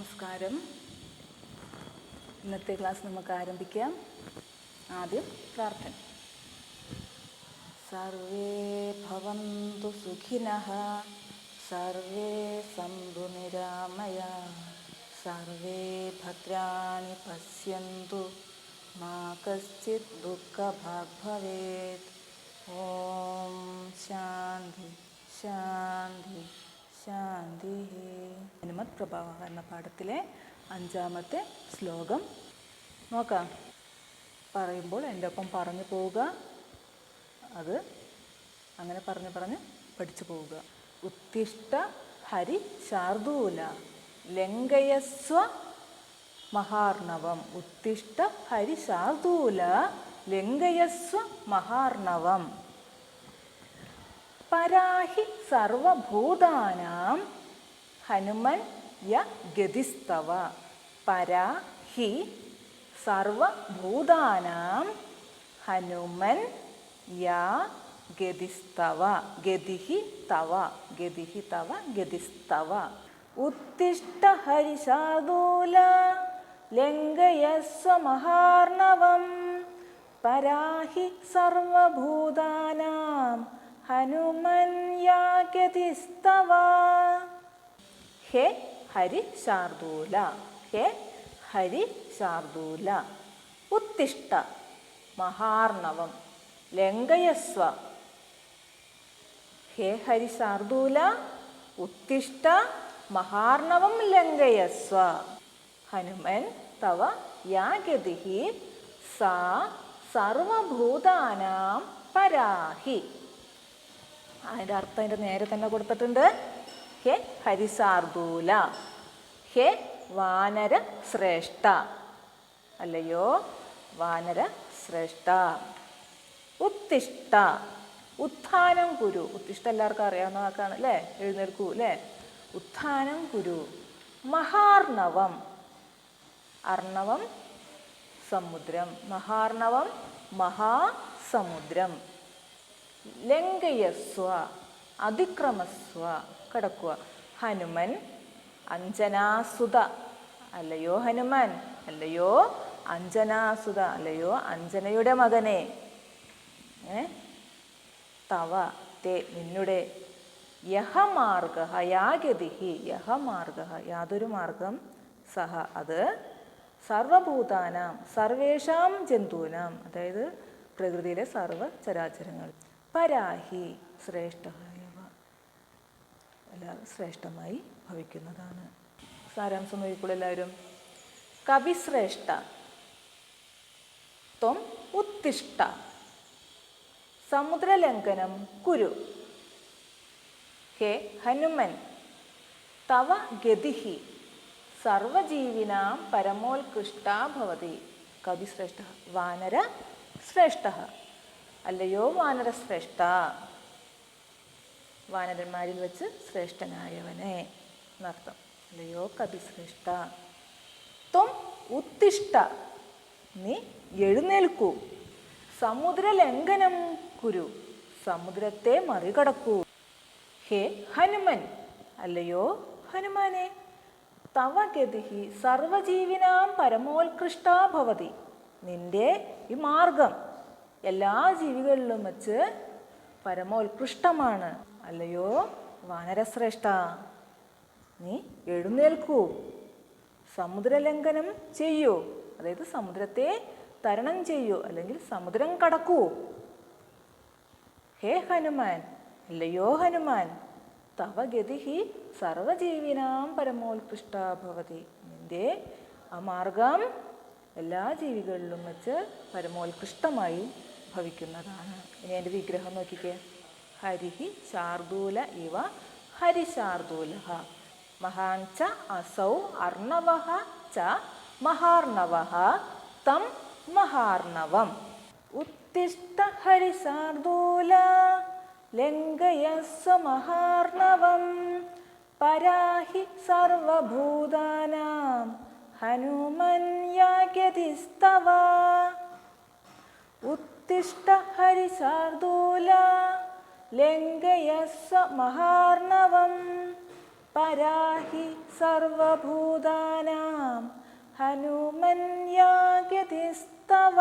നമസ്കാരം. ഇന്നത്തെ ക്ലാസ് നമുക്ക് ആരംഭിക്കാം. ആദ്യം പ്രാർത്ഥന. സർവേ ഭവന്തു സുഖിനഃ. സർവേ സന്തു നിരാമയ. സർവേ ഭദ്രാണി പശ്യന്തു. മാ കശ്ചിത് ദുഃഖഭാഗ് ഭവേത് ഓം ശാന്തി ശാന്തി ശാന്തി എന്ന പാഠത്തിലെ അഞ്ചാമത്തെ ശ്ലോകം. നോക്കാം. പറയുമ്പോൾ എന്റെ ഒപ്പം പറഞ്ഞു പോവുക. അത് അങ്ങനെ പറഞ്ഞു പറഞ്ഞ് പഠിച്ചു പോവുക. ഉത്തിഷ്ട ഹരി ശാർദൂല. ലങ്കയസ്വ മഹാർണവം. ഉത്തിഷ്ട ഹരി ശാർദൂല. ലങ്കയസ്വ മഹാർണവം. പരാഹി സർവഭൂതാനാം ഹനുമൻ യ ഗതിസ്തവ പരാഹി സർവഭൂതാനാം ഹനുമൻ യാ ഗതിസ്തവ ഗതിഹി തവ ഗതിഹി തവ ഗതിസ്തവ. ഉത്തിഷ്ട ഹരിശാദൂല ലംഘയസ്വ മഹാർണവം പരാഹി സർവഭൂതാനാം ഹനുമൻ യാ ഗതിസ്തവ. ഹേ ഹരി ശാർദൂല ഹേ ഹരി ശാർദൂല ഉത്തിഷ്ട മഹാർണവം ലംഘയസ്വ. ഹേ ഹരി ശാർദൂല ഉത്തിഷ്ട മഹാർണവം ലംഘയസ്വ. ഹനുമൻ തവ യാഗതി സാ സർവഭൂതാനാം പരാഹി. അതിന്റെ അർത്ഥം അതിന്റെ നേരെ തന്നെ കൊടുത്തിട്ടുണ്ട്. ഹേ ഹരിസാർദൂല ഹേ വാനര ശ്രേഷ്ഠ. അല്ലയോ? വാനര ശ്രേഷ്ഠ. ഉത്തിഷ്ഠ. ഉത്ഥാനം കുരു ഉത്തിഷ്ട എല്ലാവർക്കും അറിയാവുന്ന വാക്കാണ് അല്ലേ? എഴുന്നേൽക്കൂ അല്ലേ? ഉത്ഥാനം കുരു മഹാർണവം. അർണവം സമുദ്രം. മഹാർണവം മഹാസമുദ്രം. ലംഘയസ്വ അതിക്രമസ്വ. കടക്കുക. ഹനുമൻ അഞ്ജനാസുത അല്ലയോ ഹനുമാൻ അല്ലയോ അഞ്ജനാസുത അല്ലയോ അഞ്ജനയുടെ മകനെ. ഏ? തവ തേ നിന്നുടെ. യഹമാർഗ യാഗതിഹി യഹമാർഗ യാതൊരു മാർഗം സഹ. അത് സർവഭൂതാനാം സർവേഷാം ജന്തുവിനാം അതായത് പ്രകൃതിയിലെ സർവ ചരാചരങ്ങൾ പരാഹി ശ്രേഷ്ഠമായവ എല്ലാ ശ്രേഷ്ഠമായി ഭവിക്കുന്നതാണ്. സാരാംശം നോക്കിക്കോളൂ എല്ലാവരും കവിശ്രേഷ്ഠ ത്വം ഉത്തിഷ്ഠ സമുദ്രലംഘനം കുരു ഹേ ഹനുമൻ തവ ഗതിഹി സർവജീവിനാം പരമോത്കൃഷ്ടാഭവതി കവിശ്രേഷ്ഠ വാനര ശ്രേഷ്ഠ അല്ലയോ വാനരശ്രേഷ്ഠ. വാനരന്മാരിൽ വെച്ച് ശ്രേഷ്ഠനായവനെ എന്നർത്ഥം. അല്ലയോ കവിശ്രേഷ്ഠ ത്വം നീ എഴുന്നേൽക്കൂ. സമുദ്രലംഘനം കുരു. സമുദ്രത്തെ മറികടക്കൂ. ഹേ ഹനുമൻ. അല്ലയോ ഹനുമാനെ. തവ ഗതിഹി സർവജീവിനാം പരമോത്കൃഷ്ടാഭവതി നിന്റെ ഈ മാർഗം എല്ലാ ജീവികളിലും വച്ച് പരമോത്കൃഷ്ടമാണ്. അല്ലയോ? വാനരശ്രേഷ്ഠ നീ എഴുന്നേൽക്കൂ. സമുദ്രലംഘനം ചെയ്യൂ. അതായത് സമുദ്രത്തെ തരണം ചെയ്യൂ. അല്ലെങ്കിൽ സമുദ്രം കടക്കൂ. ഹേ ഹനുമാൻ അല്ലയോ ഹനുമാൻ തവ ഗതിഹി സർവജീവിനാം പരമോത്കൃഷ്ട ഭവതി. നിന്റെ ആ മാർഗം എല്ലാ ജീവികളിലും വെച്ച് പരമോത്കൃഷ്ടമായി ഭവിക്കുന്നതാണ്. ഇനി എന്റെ വിഗ്രഹം നോക്കിക്കേ. ഹരിഹി ശാർദൂല ഇവ ഹരിശാർദൂല മഹാൻ ച അസൗ അർണവ ച മഹാർണവ തം മഹാർണവം. ഉത്തിഷ്ട ഹരിശാർദൂല ലംഘയസ്വ മഹാർണവം. പരാഹി സർവഭൂതാനാം ഹനുമൻ യാഗ്യതിസ്തവ ഉത്തിഷ്ട ഹരിശാർദൂല ലംഘയസ്വ മഹാർണവം. പരാഹി സർവഭൂതാനാം. ഹനുമന്യാഗതിസ്തവ